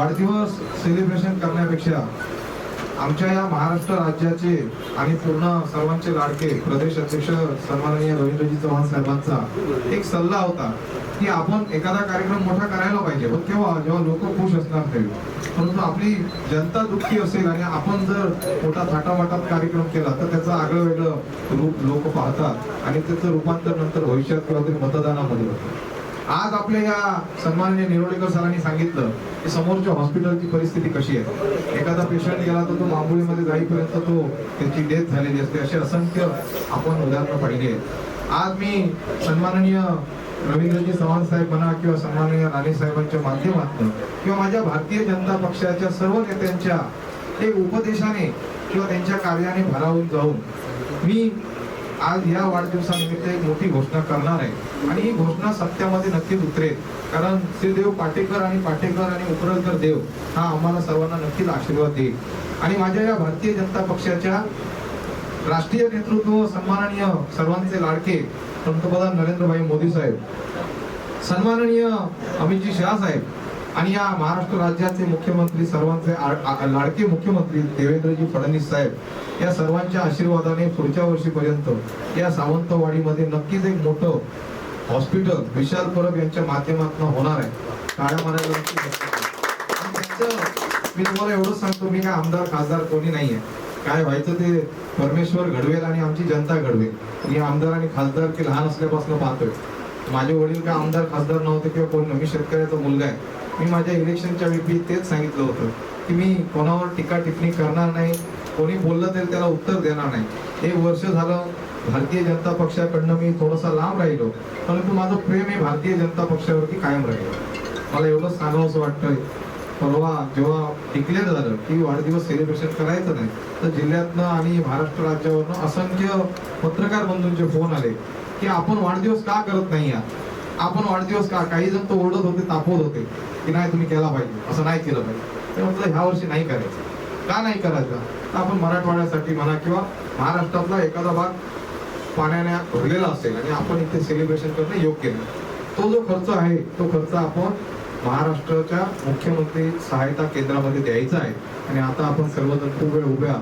वाढदिवस सेलिब्रेशन करण्यापेक्षा आमच्या या महाराष्ट्र राज्याचे आणि पूर्ण सर्वांचे लाडके प्रदेश अध्यक्ष सन्माननीय रवींद्रजी चव्हाण साहेबांचा एक सल्ला होता की आपण एखादा कार्यक्रम मोठा करायला पाहिजे. पण केव्हा? जेव्हा लोक खुश असणार तेव्हा परंतु आपली जनता दुःखी असेल आणि आपण जर मोठा थाटामाटात कार्यक्रम केला तर त्याचं आगळं वेगळं रूप लोक पाहतात आणि त्याचं रूपांतर नंतर भविष्यात किंवा तरी मतदानामध्ये होतं. आज आपल्या या सन्माननीय निरोडेकर सरांनी सांगितलं की समोरच्या हॉस्पिटलची परिस्थिती कशी आहे. एखादा पेशंट गेला तर तो मांबोळीमध्ये जाईपर्यंत तो त्याची डेथ झालेली असते. असे असंख्य आपण उदाहरणं पाहिली आहेत. आज मी सन्माननीय रवींद्रजी चव्हाण साहेब म्हणा किंवा सन्माननीय राणे साहेबांच्या माध्यमातून किंवा माझ्या भारतीय जनता पक्षाच्या सर्व नेत्यांच्या एक उपदेशाने किंवा त्यांच्या कार्याने भरावून जाऊन मी आज या वाढदिवसानिमित्त एक मोठी घोषणा करणार आहे. आणि ही घोषणा सत्यामध्ये नक्कीच उतरेल. कारण श्रीदेव पाटेकर आणि पाटेकर आणि उपरलकर देव हा आम्हाला सर्वांना नक्कीच आशीर्वाद देईल. आणि माझ्या या भारतीय जनता पक्षाच्या राष्ट्रीय नेतृत्व सन्माननीय सर्वांचे लाडके पंतप्रधान नरेंद्रभाई मोदी साहेब सन्माननीय अमितजी शहा साहेब आणि या महाराष्ट्र राज्याचे मुख्यमंत्री सर्वांचे लाडके मुख्यमंत्री देवेंद्रजी फडणवीस साहेब या सर्वांच्या आशीर्वादाने पुढच्या वर्षीपर्यंत या सावंतवाडीमध्ये नक्कीच एक मोठं हॉस्पिटल विशाल परब यांच्या माध्यमातून होणार आहे. काळ्या मानाला मी तुम्हाला एवढंच सांगतो मी काय आमदार खासदार कोणी नाहीये. काय व्हायचं ते परमेश्वर घडवेल आणि आमची जनता घडवेल. मी आमदार आणि खासदार की लहान असल्यापासून पाहतोय. माझे वडील काय आमदार खासदार नव्हते किंवा कोण मी शेतकऱ्याचा मुलगा आहे. मी माझ्या इलेक्शनच्या वेळी तेच सांगितलं होतं की मी कोणावर टीका टिप्पणी करणार नाही कोणी बोललं तरी त्याला उत्तर देणार नाही. एक वर्ष झालं भारतीय जनता पक्षाकडनं मी थोडासा लांब राहिलो परंतु माझं प्रेम हे भारतीय जनता पक्षावरती कायम राहिलं. मला एवढंच सांगावं वाटतंय. परवा जेव्हा डिक्लेअर झालं की वाढदिवस सेलिब्रेशन करायचं नाही तर जिल्ह्यातनं आणि महाराष्ट्र राज्यावरनं असंख्य पत्रकार बंधूंचे फोन आले. की आपण वाढदिवस का करत नाही आहात? आपण वाढदिवस का? काही जण तो ओरडत होते तापवत होते की नाही तुम्ही केला पाहिजे. असं नाही केलं पाहिजे. ते म्हटलं ह्या वर्षी नाही करायचं. का नाही करायचं? तर आपण मराठवाड्यासाठी म्हणा किंवा महाराष्ट्रातला एखादा भाग पाण्याने भरलेला असेल आणि आपण इथे सेलिब्रेशन करणं योग्य नाही. तो जो खर्च आहे तो खर्च आपण महाराष्ट्राच्या मुख्यमंत्री सहायता केंद्रामध्ये द्यायचा आहे. आणि आता आपण सर्वजण खूप वेळ उभ्या